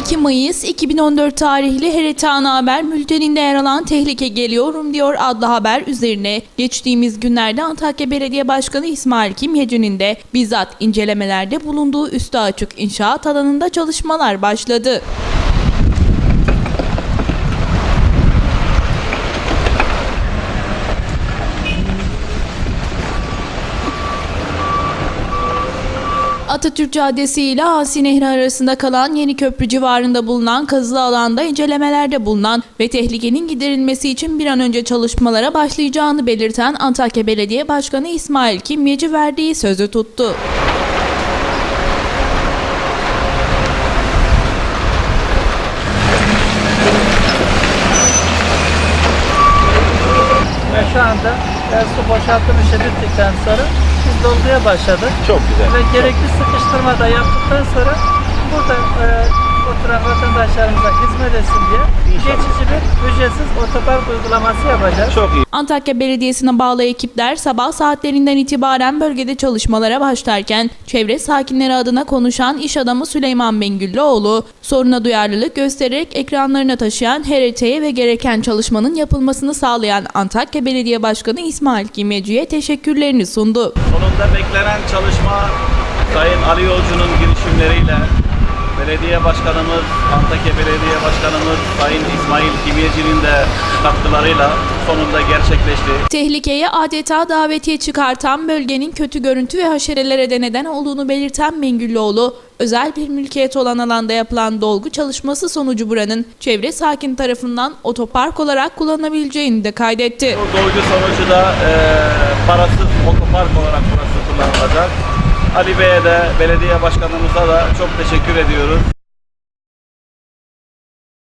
2 Mayıs 2014 tarihli Heretan Haber bülteninde yer alan Tehlike Geliyorum diyor adlı haber üzerine geçtiğimiz günlerde Antakya Belediye Başkanı İsmail Kimyeci'nin de bizzat incelemelerde bulunduğu üstü açık inşaat alanında çalışmalar başladı. Atatürk Caddesi ile Asi Nehri arasında kalan Yeni Köprü civarında bulunan kazılı alanda incelemelerde bulunan ve tehlikenin giderilmesi için bir an önce çalışmalara başlayacağını belirten Antakya Belediye Başkanı İsmail Kimyeci verdiği sözü tuttu. Ve şu anda su boşaltım işi bittikten sonra biz dolguya başladık. Çok güzel. Ve gerekli sıkıştırma da yaptıktan sonra burada e, oturan vatandaşlarımıza hizmet etsin diye İnşallah. Ücretsiz otopark uygulaması yapacağız. Çok iyi. Antakya Belediyesi'ne bağlı ekipler sabah saatlerinden itibaren bölgede çalışmalara başlarken çevre sakinleri adına konuşan iş adamı Süleyman Bengüllüoğlu soruna duyarlılık göstererek ekranlarına taşıyan HRT'ye ve gereken çalışmanın yapılmasını sağlayan Antakya Belediye Başkanı İsmail Kimyeci'ye teşekkürlerini sundu. Sonunda beklenen çalışma Sayın Ali Yolcu'nun girişimleriyle Belediye Başkanımız, Antakya Belediye Başkanımız Sayın İsmail Kimyeci'nin de katkılarıyla sonunda gerçekleşti. Tehlikeye adeta davetiye çıkartan bölgenin kötü görüntü ve haşerelere de neden olduğunu belirten Mengüllüoğlu, özel bir mülkiyet olan alanda yapılan dolgu çalışması sonucu buranın çevre sakin tarafından otopark olarak kullanılabileceğini de kaydetti. Bu dolgu sonucu da e, parasız otopark. Ali Bey'e de belediye başkanımıza da çok teşekkür ediyoruz.